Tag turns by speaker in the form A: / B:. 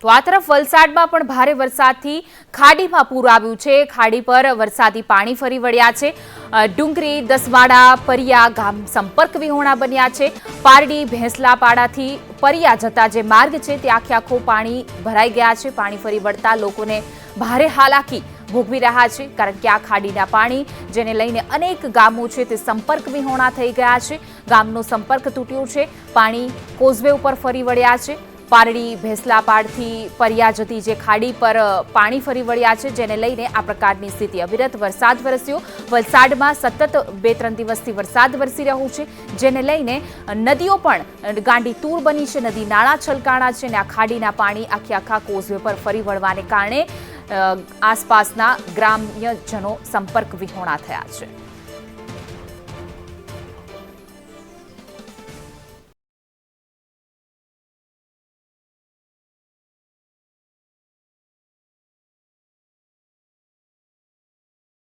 A: તો આ તરફ વલસાડમાં પણ ભારે વરસાદથી ખાડીમાં પૂર આવ્યું છે. ખાડી પર વરસાદી પાણી ફરી વળ્યા છે. ડુંગરી, દસવાડા, પરિયા ગામ સંપર્ક વિહોણા બન્યા છે. પારડી, ભેંસલાપાડાથી પરિયા જતા જે માર્ગ છે તે આખે આખો પાણી ભરાઈ ગયા છે. પાણી ફરી વળતા લોકોને ભારે હાલાકી ભોગવી રહ્યા છે. કારણ કે આ ખાડીના પાણી જેને લઈને અનેક ગામો છે તે સંપર્ક વિહોણા થઈ ગયા છે. ગામનો સંપર્ક તૂટ્યો છે. પાણી કોઝવે ઉપર ફરી વળ્યા છે. પારડી ભેસલાપાડથી પરિયા જતી જે ખાડી પર પાણી ફરી વળ્યા છે, જેને લઈને આ પ્રકારની સ્થિતિ. અવિરત વરસાદ વરસ્યો. વલસાડમાં સતત બે ત્રણ દિવસથી વરસાદ વરસી રહ્યો છે, જેને લઈને નદીઓ પણ ગાંડી તૂર બની છે, નદી નાળા છલકાણા છે અને આ ખાડીના પાણી આખી આખા કોઝવે પર ફરી વળવાને કારણે આસપાસના ગ્રામ્યજનો સંપર્ક વિહોણા થયા છે.